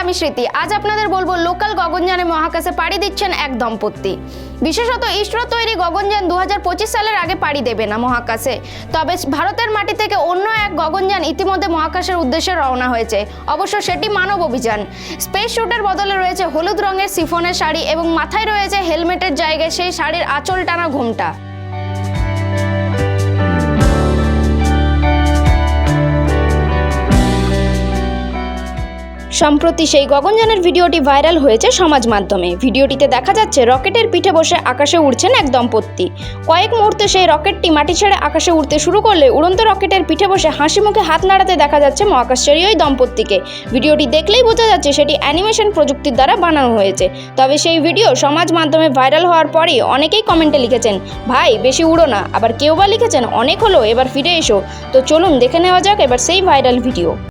আমি স্মৃতি। আজ আপনাদের বলব, লোকাল গগনযানে মহাকাশে পাড়ি দিচ্ছেন এক দম্পতি। বিশেষত ইসরো তৈরি গগনযান দু হাজার পঁচিশ সালের আগে পাড়ি দেবে না মহাকাশে। তবে ভারতের মাটি থেকে অন্য এক গগনযান ইতিমধ্যে মহাকাশের উদ্দেশ্যে রওনা হয়েছে। অবশ্য সেটি মানব অভিযান। স্পেস শুটের বদলে রয়েছে হলুদ রঙের সিফনের শাড়ি এবং মাথায় রয়েছে হেলমেটের জায়গায় সেই শাড়ির আঁচল টানা ঘোমটা। সম্প্রতি সেই গগনযানের ভিডিওটি ভাইরাল হয়েছে সমাজ মাধ্যমে। ভিডিওটিতে দেখা যাচ্ছে, রকেটের পিঠে বসে আকাশে উড়ছেন এক দম্পতি। কয়েক মুহূর্তে সেই রকেটটি মাটি ছেড়ে আকাশে উড়তে শুরু করলে উড়ন্ত রকেটের পিঠে বসে হাসি মুখে হাত নাড়াতে দেখা যাচ্ছে মহাকাশচারী ওই দম্পতিকে। ভিডিওটি দেখলেই বোঝা যাচ্ছে সেটি অ্যানিমেশন প্রযুক্তির দ্বারা বানানো হয়েছে। তবে সেই ভিডিও সমাজ মাধ্যমে ভাইরাল হওয়ার পরই অনেকেই কমেন্টে লিখেছেন, ভাই, বেশি উড়ো না। আবার কেউ বা লিখেছেন, অনেক হলো, এবার ফিরে এসো। তো চলুন দেখে নেওয়া যাক এবার সেই ভাইরাল ভিডিও।